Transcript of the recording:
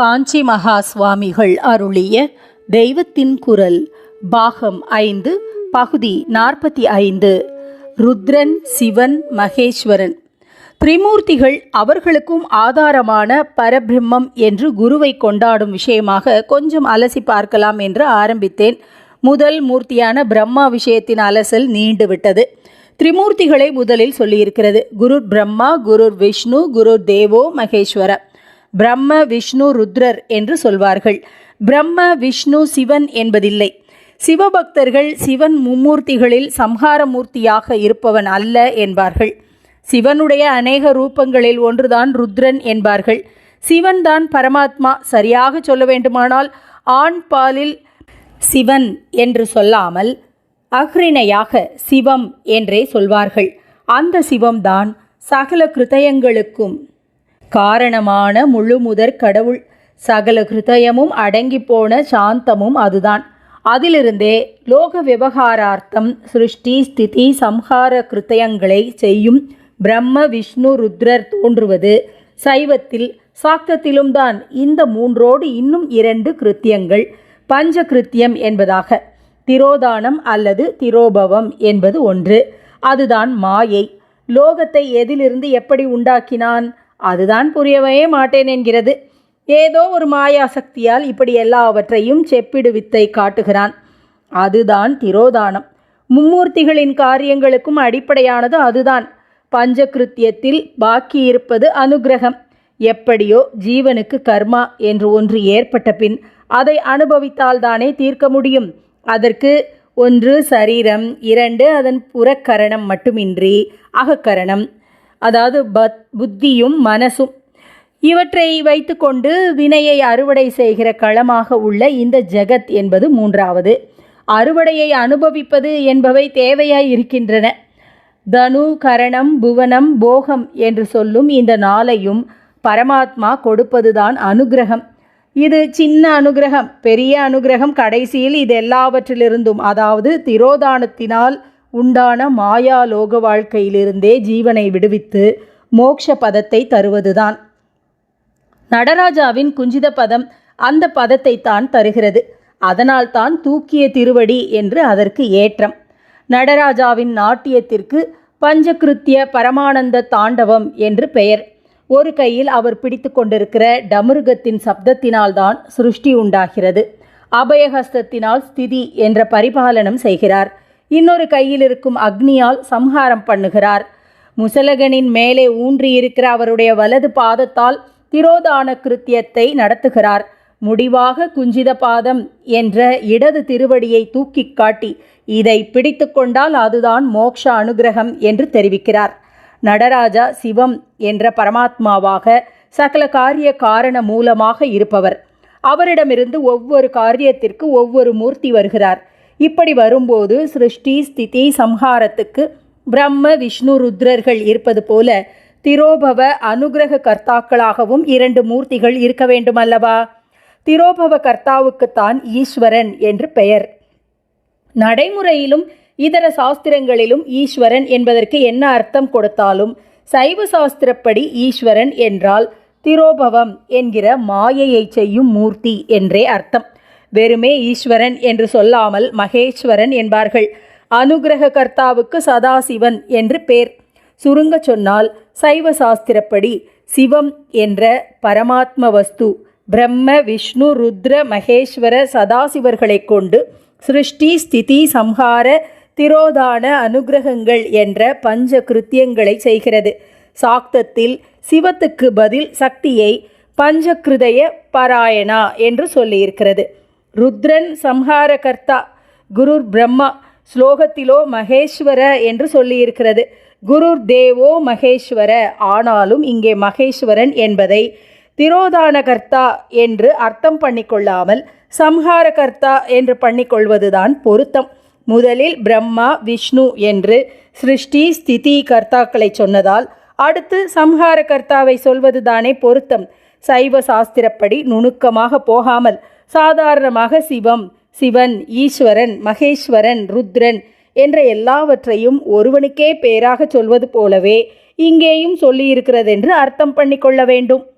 காஞ்சி மகா சுவாமிகள் அருளிய தெய்வத்தின் குரல் பாகம் ஐந்து பகுதி நாற்பத்தி ஐந்து. ருத்ரன் சிவன் மகேஸ்வரன். திரிமூர்த்திகள் அவர்களுக்கும் ஆதாரமான பரபிரம்மம் என்று குருவை கொண்டாடும் விஷயமாக கொஞ்சம் அலசி பார்க்கலாம் என்று ஆரம்பித்தேன். முதல் மூர்த்தியான பிரம்மா விஷயத்தின் அலசல் நீண்டுவிட்டது திரிமூர்த்திகளை முதலில் சொல்லியிருக்கிறது குரு பிரம்மா குரு விஷ்ணு குரு தேவோ மகேஸ்வர. பிரம்ம விஷ்ணு ருத்ரர் என்று சொல்வார்கள். பிரம்ம விஷ்ணு சிவன் என்பதில்லை. சிவபக்தர்கள் சிவன் மும்மூர்த்திகளில் சம்ஹார மூர்த்தியாக இருப்பவன் அல்ல என்பார்கள். சிவனுடைய அநேக ரூபங்களில் ஒன்றுதான் ருத்ரன் என்பார்கள். சிவன்தான் பரமாத்மா சரியாக சொல்ல வேண்டுமானால் ஆண் பாலில் சிவன் என்று சொல்லாமல் அஹ்ரிணையாக சிவம் என்றே சொல்வார்கள். அந்த சிவம்தான் சகல கிருதயங்களுக்கும் காரணமான முழுமுதற் கடவுள். சகல கிருதயமும் அடங்கி போன சாந்தமும் அதுதான். அதிலிருந்தே லோக விவகாரார்த்தம் சிருஷ்டி ஸ்திதி சம்ஹார கிருத்தயங்களை செய்யும் பிரம்ம விஷ்ணு ருத்ரர் தோன்றுவது சைவத்தில் சாக்தத்திலும் தான் இந்த மூன்றோடு இன்னும் இரண்டு கிருத்தியங்கள் பஞ்ச கிருத்தியம் என்பதாக. திரோதானம் அல்லது திரோபவம் என்பது ஒன்று. அதுதான் மாயை. லோகத்தை எதிலிருந்து எப்படி உண்டாக்கினான்? அதுதான் புரியவே மாட்டேன் என்கிறது. ஏதோ ஒரு மாயாசக்தியால் இப்படி எல்லாவற்றையும் செப்பிடு வித்தை காட்டுகிறான். அதுதான் திரோதானம். மும்மூர்த்திகளின் காரியங்களுக்கும் அடிப்படையானது அதுதான். பஞ்சகிருத்தியத்தில் பாக்கி இருப்பது அனுகிரகம். எப்படியோ ஜீவனுக்கு கர்மா என்று ஒன்று ஏற்பட்ட பின் அதை அனுபவித்தால்தானே தீர்க்க முடியும். அதற்கு ஒன்று சரீரம் இரண்டு அதன் புறக்கரணம் மட்டுமின்றி அகக்கரணம் அதாவது பத் புத்தியும் மனசும். இவற்றை வைத்துக்கொண்டு வினையை அறுவடை செய்கிற களமாக உள்ள இந்த ஜெகத் என்பது மூன்றாவது. அறுவடையை அனுபவிப்பது என்பவை தேவையாய் இருக்கின்றன. தனு கரணம் புவனம் போகம் என்று சொல்லும் இந்த நாளையும் பரமாத்மா கொடுப்பதுதான் அனுகிரகம். இது சின்ன அனுகிரகம் பெரிய அனுகிரகம் கடைசியில் இது எல்லாவற்றிலிருந்தும் அதாவது திரோதானத்தினால் உண்டான மாயா லோக வாழ்க்கையிலிருந்தே ஜீவனை விடுவித்து மோக்ஷ பதத்தை தருவதுதான். நடராஜாவின் குஞ்சித பதம் அந்த பதத்தை தான் தருகிறது. அதனால்தான் தூக்கிய திருவடி என்று அதற்கு ஏற்றம். நடராஜாவின் நாட்டியத்திற்கு பஞ்சகிருத்திய பரமானந்த தாண்டவம் என்று பெயர். ஒரு கையில் அவர் பிடித்து கொண்டிருக்கிற டமுருகத்தின் சப்தத்தினால்தான் சிருஷ்டி உண்டாகிறது. அபயஹஸ்தத்தினால் ஸ்திதி என்ற பரிபாலனம் செய்கிறார். இன்னொரு கையில் இருக்கும் அக்னியால் சம்ஹாரம் பண்ணுகிறார். முசலகனின் மேலே ஊன்றியிருக்கிற அவருடைய வலது பாதத்தால் திரோதான கிருத்தியத்தை நடத்துகிறார். முடிவாக குஞ்சித பாதம் என்ற இடது திருவடியை தூக்கி காட்டி இதை பிடித்து கொண்டால் அதுதான் மோக்ஷ அனுகிரகம் என்று தெரிவிக்கிறார். நடராஜா சிவம் என்ற பரமாத்மாவாக சகல காரிய காரண மூலமாக இருப்பவர். அவரிடமிருந்து ஒவ்வொரு காரியத்திற்கு ஒவ்வொரு மூர்த்தி வருகிறார். இப்படி வரும்போது சிருஷ்டி ஸ்திதி சம்ஹாரத்துக்கு பிரம்ம விஷ்ணு ருத்ரர்கள் இருப்பது போல திரோபவ அனுகிரக கர்த்தாக்களாகவும் இரண்டு மூர்த்திகள் இருக்க வேண்டுமல்லவா? திரோபவ கர்த்தாவுக்குத்தான் ஈஸ்வரன் என்று பெயர். நடைமுறையிலும் இதர சாஸ்திரங்களிலும் ஈஸ்வரன் என்பதற்கு என்ன அர்த்தம் கொடுத்தாலும் சைவ சாஸ்திரப்படி ஈஸ்வரன் என்றால் திரோபவம் என்கிற மாயையை செய்யும் மூர்த்தி என்றே அர்த்தம். வெறுமே ஈஸ்வரன் என்று சொல்லாமல் மகேஸ்வரன் என்பார்கள். அனுகிரக கர்த்தாவுக்கு சதாசிவன் என்று பேர். சுருங்க சொன்னால் சைவ சாஸ்திரப்படி சிவம் என்ற பரமாத்ம வஸ்து பிரம்ம விஷ்ணு ருத்ர மகேஸ்வர சதாசிவர்களைக் கொண்டு சிருஷ்டி ஸ்திதி சம்ஹார திரோதான அனுகிரகங்கள் என்ற பஞ்ச கிருத்தியங்களை செய்கிறது. சாக்தத்தில் சிவத்துக்கு பதில் சக்தியை பஞ்சகிருதய பாராயணா என்று சொல்லியிருக்கிறது. ருத்ரன் சம்ஹார கர்த்தா குருர் பிரம்மா ஸ்லோகத்திலோ மகேஸ்வர என்று சொல்லியிருக்கிறது. குருர் தேவோ மகேஸ்வர ஆனாலும் இங்கே மகேஸ்வரன் என்பதை திரோதானகர்த்தா என்று அர்த்தம் பண்ணிக்கொள்ளாமல் சம்ஹாரகர்த்தா என்று பண்ணிக்கொள்வதுதான் பொருத்தம். முதலில் பிரம்மா விஷ்ணு என்று சிருஷ்டி ஸ்திதி கர்த்தாக்களை சொன்னதால் அடுத்து சம்ஹாரகர்த்தாவை சொல்வதுதானே பொருத்தம். சைவ சாஸ்திரப்படி நுணுக்கமாக போகாமல் சாதாரணமாக சிவம் சிவன் ஈஸ்வரன் மகேஸ்வரன் ருத்ரன் என்ற எல்லாவற்றையும் ஒருவனுக்கே பேராக சொல்வது போலவே இங்கேயும் சொல்லியிருக்கிறதென்று அர்த்தம் பண்ணிக்கொள்ள வேண்டும்.